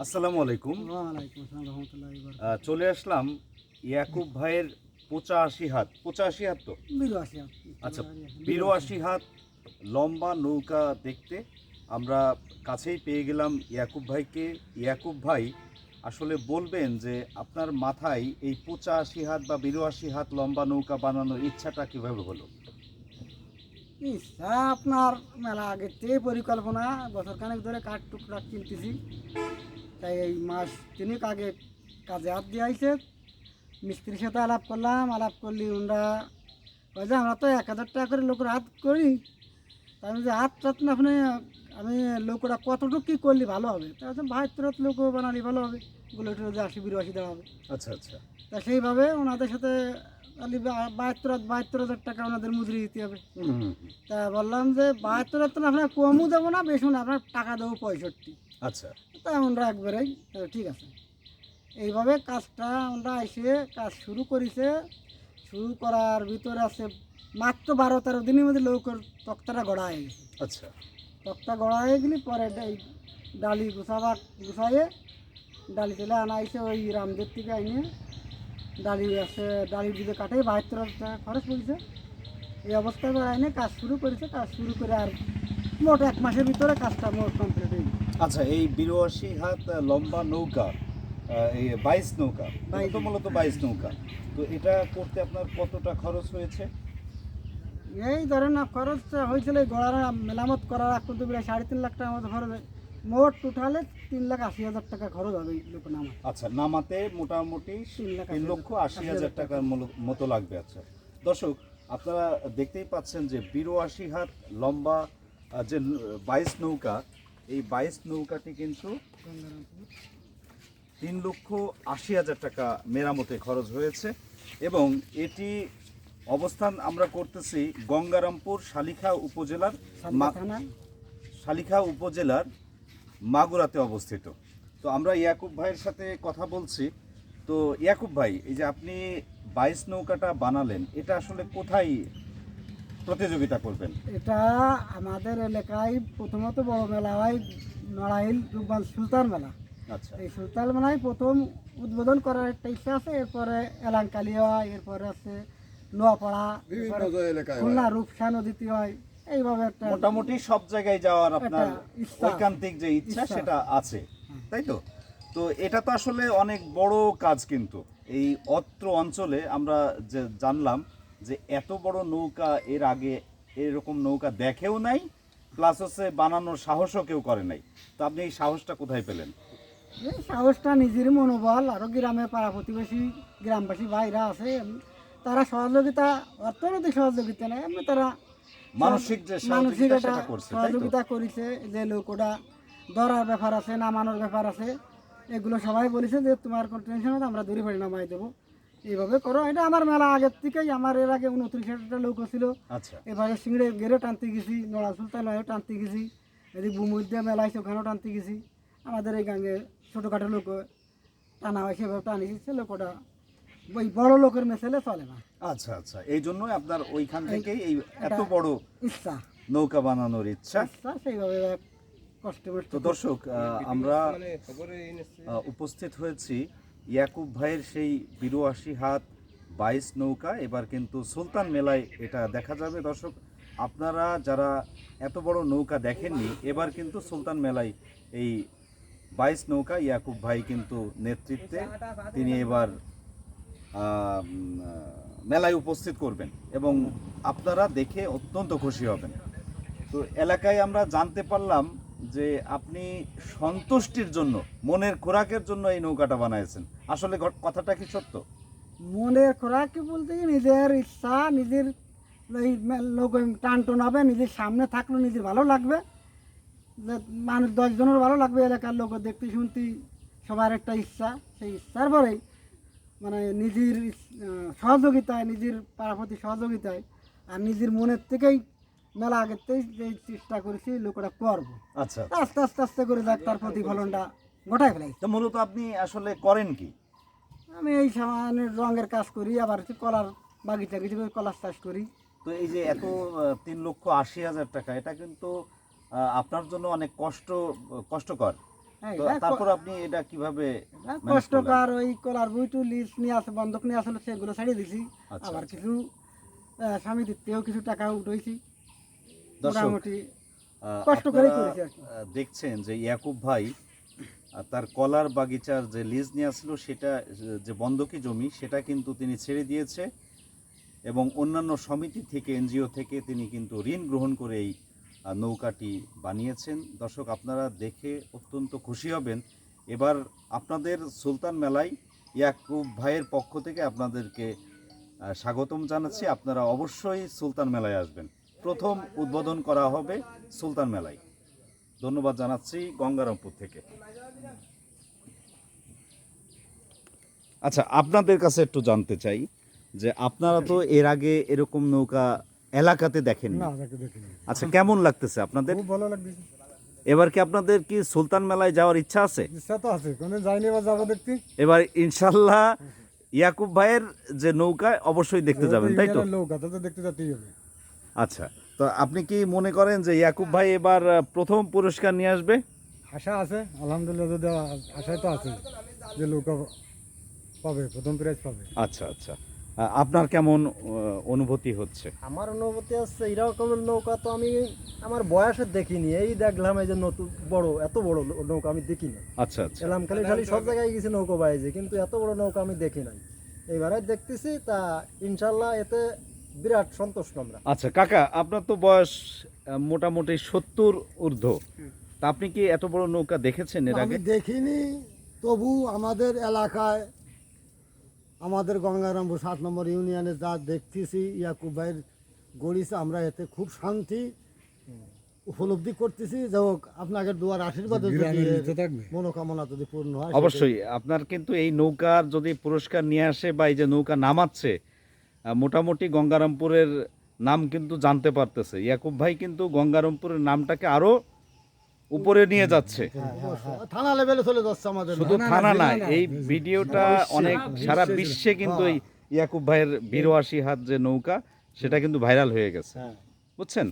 আসসালামু আলাইকুম। চলে আসলাম ইয়াকুব ভাইয়ের পঁচাশি হাত। পঁচাশি হাত তো? আচ্ছা বিরাশি হাত। লম্বা নৌকা দেখতে আমরা কাছেই পেয়ে গেলাম ইয়াকুব ভাইকে। ইয়াকুব ভাই আসলে বলবেন যে আপনার মাথায় এই পঁচাশি হাত বা বিরাশি হাত লম্বা নৌকা বানানোর ইচ্ছাটা কীভাবে হলো? ইচ্ছা আপনার মেলা আগের থেকে পরিকল্পনা বছর খানেক ধরে কাঠ টুকরা কিনতেছি। তাই এই মাস তিনেক আগে কাজে হাত দিয়ে আইছে। মিস্ত্রির সাথে আলাপ করলাম আলাপ করলি ওরা কয় যে আমরা তো এক হাজার টাকা করে লোকের হাত করি। তাই আমি যে হাত টাত না আপনি আমি লোকরা কতটুকু কী করলে ভালো হবে? তা ভাই তোর লোক বানালি ভালো হবে। গুলো যে আশি বিরাশি দেওয়া হবে। আচ্ছা আচ্ছা। তা সেইভাবে ওনাদের সাথে বাহাত্তর বাহাত্তর হাজার টাকা ওনাদের মজুরি দিতে হবে। তা বললাম যে বাহাত্তর হাজার আপনার কমও দেবো না বেশি না আপনার টাকা দেবো পঁয়ষট্টি। আচ্ছা। তা আমরা একবারেই ঠিক আছে। এইভাবে কাজটা আমরা এসে কাজ শুরু করেছে। শুরু করার ভিতরে আছে মাত্র বারো তেরো দিনের মধ্যে লৌকর তক্তাটা গড়া হয়ে গেছে। আচ্ছা। তক্তা গড়া হয়ে গেলে পরে ডালি গুছাবার গুছাইয়ে ডালি তেলে আনা এসে ওই রামদের থেকে আইনে। ডালি আছে ডালি দিলে কাটে বাহাত্তর হাজার টাকা খরচ পড়েছে। এই অবস্থায় আইনে কাজ শুরু করেছে কাজ শুরু করে আর মোট এক মাসের ভিতরে কাজটা মোট কমপ্লিট হয়ে আচ্ছা এই বিরাশি হাত লম্বা নৌকা এই বাইশ নৌকা তো মূলত বাইশ নৌকা। তো এটা করতে আপনার কতটা খরচ হয়েছে? এই ধরেন না খরচ হয়েছিল গড়ার মেরামত করার আগ পর্যন্ত প্রায় সাড়ে তিন লাখ টাকা মতো খরচ হয়। মোট টোটালে তিন লাখ আশি হাজার টাকা খরচ হবে লোক নামা আচ্ছা নামাতে মোটামুটি তিন লক্ষ আশি হাজার টাকার মতো লাগবে আচ্ছা। দর্শক আপনারা দেখতেই পাচ্ছেন যে বিরাশি হাত লম্বা যে বাইশ নৌকা এই বাইশ নৌকাটি কিন্তু তিন লক্ষ আশি হাজার টাকা মেরামতে খরচ হয়েছে এবং এটি অবস্থান আমরা করতেছি গঙ্গারামপুর শালিখা উপজেলার শালিখা উপজেলার মাগুরাতে অবস্থিত। তো আমরা ইয়াকুব ভাইয়ের সাথে কথা বলছি। তো ইয়াকুব ভাই এই যে আপনি বাইশ নৌকাটা বানালেন এটা আসলে কোথায় প্রতিযোগিতা করবেন? এটা আমাদের এলাকায় প্রথমত বড় মেলা হয় নড়াইল রূপবান সুলতান মেলা। আচ্ছা। এই সুলতান মেলায় প্রথম উদ্বোধন করার একটা ইচ্ছা আছে এরপরে এলাঙ্কালি হয় এরপরে আছে নোয়াপাড়া খুলনা রূপসা নদীতে হয়। এইভাবে একটা মোটামুটি সব জায়গায় যাওয়ার আপনার ঐকান্তিক যে ইচ্ছা। সেটা আছে তাই তো? তো এটা তো আসলে অনেক বড় কাজ কিন্তু। এই অত্র অঞ্চলে আমরা যে জানলাম যে এত বড় নৌকা এর আগে এরকম নৌকা দেখেও নাই প্লাস হচ্ছে বানানোর সাহসও কেউ করে নাই। তো আপনি এই সাহসটা কোথায় পেলেন? এই সাহসটা নিজের মনোবল আরও গ্রামের পাড়া প্রতিবেশী গ্রামবাসী ভাইরা আছে তারা সহযোগিতা অর্থনৈতিক সহযোগিতা নেই এমনি তারা মানসিক যে মানসিক সহযোগিতা করছে সহযোগিতা যে লোকটা ধরার ব্যাপার আছে নামানোর ব্যাপার আছে এগুলো সবাই বলেছে যে তোমার কোনো টেনশন আছে আমরা নামাই দেবো। এইভাবে করো এটা আমার মেলা আগের থেকেই আমার এর আগে উনত্রিশ হাজারটা লোক ছিল। আচ্ছা। এবারে সিংড়ে গেড়ে টানতে গেছি নড়া টানতে গেছি এদিকে মেলা আছে ওখানেও টানতে গেছি। আমাদের এই গাঙ্গে ছোটোখাটো লোক টানা হয় সেভাবে টানিছি সে লোকটা ওই বড় লোকের মেসেলে চলে না। আচ্ছা আচ্ছা। এই জন্যই আপনার ওইখান থেকেই এই এত বড় ইচ্ছা। নৌকা বানানোর ইচ্ছা। ইচ্ছা সেইভাবে কষ্ট তো দর্শক আমরা উপস্থিত হয়েছি ইয়াকুব ভাইয়ের সেই বিরাশি হাত বাইশ নৌকা। এবার কিন্তু সুলতান মেলায় এটা দেখা যাবে। দর্শক আপনারা যারা এত বড় নৌকা দেখেননি এবার কিন্তু সুলতান মেলায় এই বাইশ নৌকা ইয়াকুব ভাই কিন্তু নেতৃত্বে। তিনি এবার মেলায় উপস্থিত করবেন এবং আপনারা দেখে অত্যন্ত খুশি হবেন। তো এলাকায় আমরা জানতে পারলাম যে আপনি সন্তুষ্টির জন্য, মনের খোরাকের জন্য এই নৌকাটা বানাইছেন। আসলে কথাটা কি সত্য? মনের খোরাক বলতে নিজের ইচ্ছা, নিজের লোক টান টান হবে, নিজের সামনে থাকলে নিজের ভালো লাগবে। মানুষ দশজনের ভালো লাগবে, এলাকার লোক দেখতে শুনতে, সবার একটা ইচ্ছা, সেই ইচ্ছার পরেই মানে নিজের সহযোগিতায় নিজের পাড়াপতি সহযোগিতায় আর নিজের মনের থেকেই মেলা আগের থেকেই যে চেষ্টা করেছি লোকটা করব। আচ্ছা। আস্তে আস্তে আস্তে করে যাক তার প্রতিফলনটা ঘটাই ফেলাই তো মূলত আপনি আসলে করেন কি? আমি এই সামান্য রঙের কাজ করি আবার হচ্ছে কলার বাগিচা কিছু কলার চাষ করি। তো এই যে এত তিন লক্ষ আশি হাজার টাকা এটা কিন্তু আপনার জন্য অনেক কষ্ট কষ্টকর। তারপর আপনি এটা কীভাবে কষ্টকর ওই কলার বইটু নিয়ে বন্ধক নিয়ে আসলে সেগুলো ছাড়িয়ে দিছি আচ্ছা, আবার আচ্ছা। কিছু স্বামী দিতেও কিছু টাকা উঠেছি মোটামুটি কষ্ট করেই আপনারা, করেছি আর কি। আহ, দেখছেন যে ইয়াকুব ভাই তার কলার বাগিচার যে লিজ নেওয়া ছিল সেটা যে বন্ধকি জমি সেটা কিন্তু তিনি ছেড়ে দিয়েছে এবং অন্যান্য সমিতি থেকে এনজিও থেকে তিনি কিন্তু ঋণ গ্রহণ করে এই নৌকাটি বানিয়েছেন। দর্শক আপনারা দেখে অত্যন্ত খুশি হবেন। এবার আপনাদের সুলতান মেলায় ইয়াকুব ভাইয়ের পক্ষ থেকে আপনাদেরকে স্বাগতম জানাচ্ছি। আপনারা অবশ্যই সুলতান মেলায় আসবেন। প্রথম উদ্বোধন করা হবে সুলতান মেলায়। ধন্যবাদ জানাচ্ছি গঙ্গারামপুর থেকে। আচ্ছা আপনাদের কাছে একটু জানতে চাই যে আপনারা তো এর আগে এরকম নৌকা এলাকাতে দেখেন না আচ্ছা কেমন লাগতেছে আপনাদের? খুব ভালো লাগছে এবার কি আপনাদের কি সুলতান মেলায় যাওয়ার ইচ্ছা আছে? ইচ্ছা তো আছে কোনো যাইনি বা যাব দেখতে। এবার ইনশাল্লাহ ইয়াকুব ভাইয়ের যে নৌকা অবশ্যই দেখতে যাবেন তাই তো? নৌকা তো দেখতে যেতেই হবে। আচ্ছা তো আপনি কি মনে করেন যে ইয়াকুব ভাই এবার প্রথম পুরস্কার নিয়ে আসবে? আশা আছে আলহামদুলিল্লাহ যদি আশায় তো আছে যে লোক পাবে প্রথম প্রাইজ পাবে। আচ্ছা আচ্ছা। আপনার কেমন অনুভূতি হচ্ছে? আমার অনুভূতি হচ্ছে এরকমের নৌকা তো আমি আমার বয়সে দেখিনি। এই দেখলাম এই যে নতুন বড় এত বড় নৌকা আমি দেখিনি। আচ্ছা আচ্ছা। এলাম খালি খালি সব জায়গায় গেছি নৌকা বাইজে কিন্তু এত বড় নৌকা আমি দেখি নাই। এবারে দেখতেছি তা ইনশাল্লাহ এতে বিরাট সন্তুষ্ট আমরা। আচ্ছা কাকা আপনার তো বয়স মোটামুটি সত্তর ঊর্ধ্ব। তা আপনি কি এত বড় নৌকা দেখেছেন এর আগে? আমি দেখিনি তবু আমাদের এলাকায় আমাদের গঙ্গারামপুর সাত নম্বর ইউনিয়নে যা দেখতেছি ইয়াকুব ভাইয়ের গড়িছে আমরা এতে খুব শান্তি উপলব্ধি করতেছি। যাই হোক আপনাকে দুয়ার আশীর্বাদ মনোকামনা যদি পূর্ণ হয় অবশ্যই। আপনার কিন্তু এই নৌকার যদি পুরস্কার নিয়ে আসে বা এই যে নৌকা নামাচ্ছে মোটামুটি গঙ্গারামপুরের নাম কিন্তু জানতে পারতেছে। ইয়াকুব ভাই কিন্তু গঙ্গারামপুরের নামটাকে আরও উপরে নিয়ে যাচ্ছে। থানা লেভেলে চলে যাচ্ছে আমাদের। শুধু থানা না এই ভিডিওটা অনেক সারা বিশ্বে কিন্তু এই ইয়াকুব ভাইয়ের বিরোয়াশি হাত যে নৌকা সেটা কিন্তু ভাইরাল হয়ে গেছে। বুঝছেন?